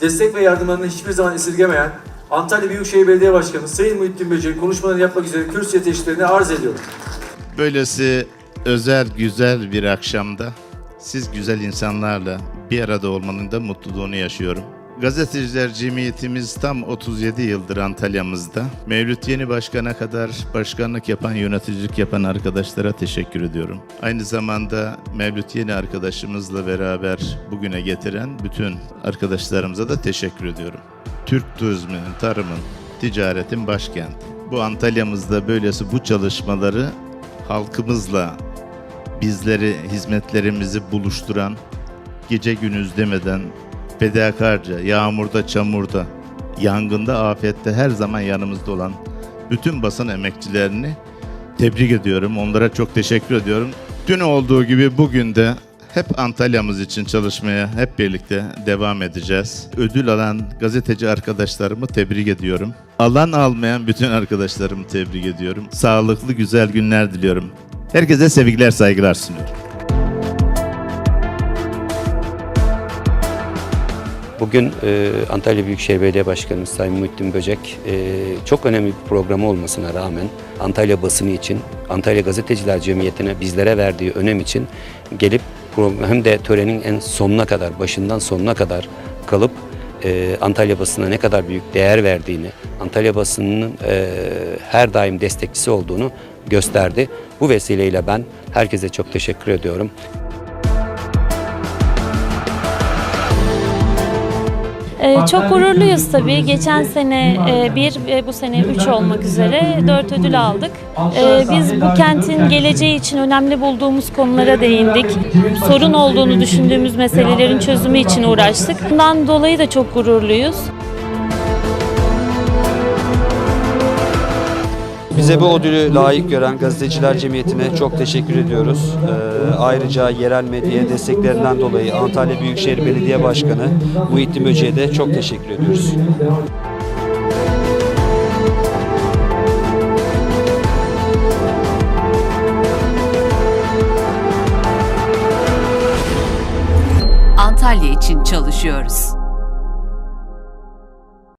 destek ve yardımlarını hiçbir zaman esirgemeyen Antalya Büyükşehir Belediye Başkanı Sayın Muhittin Böcek konuşmalarını yapmak üzere kürsüye teşriflerini arz ediyorum. Böylesi özel güzel bir akşamda siz güzel insanlarla bir arada olmanın da mutluluğunu yaşıyorum. Gazeteciler Cemiyetimiz tam 37 yıldır Antalya'mızda. Mevlüt Yeni Başkan'a kadar başkanlık yapan, yöneticilik yapan arkadaşlara teşekkür ediyorum. Aynı zamanda Mevlüt Yeni arkadaşımızla beraber bugüne getiren bütün arkadaşlarımıza da teşekkür ediyorum. Türk turizminin, tarımın, ticaretin başkenti. Bu Antalya'mızda böylesi bu çalışmaları halkımızla bizleri, hizmetlerimizi buluşturan, gece gündüz demeden fedakarca, yağmurda, çamurda, yangında, afette her zaman yanımızda olan bütün basın emekçilerini tebrik ediyorum. Onlara çok teşekkür ediyorum. Dün olduğu gibi bugün de hep Antalya'mız için çalışmaya hep birlikte devam edeceğiz. Ödül alan gazeteci arkadaşlarımı tebrik ediyorum. Alan almayan bütün arkadaşlarımı tebrik ediyorum. Sağlıklı güzel günler diliyorum. Herkese sevgiler saygılar sunuyorum. Bugün e, Antalya Büyükşehir Belediye Başkanımız Sayın Muhittin Böcek e, çok önemli bir programı olmasına rağmen Antalya basını için, Antalya Gazeteciler Cemiyeti'ne bizlere verdiği önem için gelip hem de törenin en sonuna kadar, başından sonuna kadar kalıp e, Antalya basına ne kadar büyük değer verdiğini, Antalya basınının e, her daim destekçisi olduğunu gösterdi. Bu vesileyle ben herkese çok teşekkür ediyorum. Çok gururluyuz tabii. Geçen sene e, bir ve bu sene üç olmak üzere dört ödül aldık. Ee, biz bu kentin geleceği için önemli bulduğumuz konulara değindik. Sorun olduğunu düşündüğümüz meselelerin çözümü için uğraştık. Bundan dolayı da çok gururluyuz. Bize bu ödülü layık gören Gazeteciler Cemiyeti'ne çok teşekkür ediyoruz. Ee, ayrıca yerel medyaya desteklerinden dolayı Antalya Büyükşehir Belediye Başkanı Muhittin Böce'ye de çok teşekkür ediyoruz. Antalya için çalışıyoruz.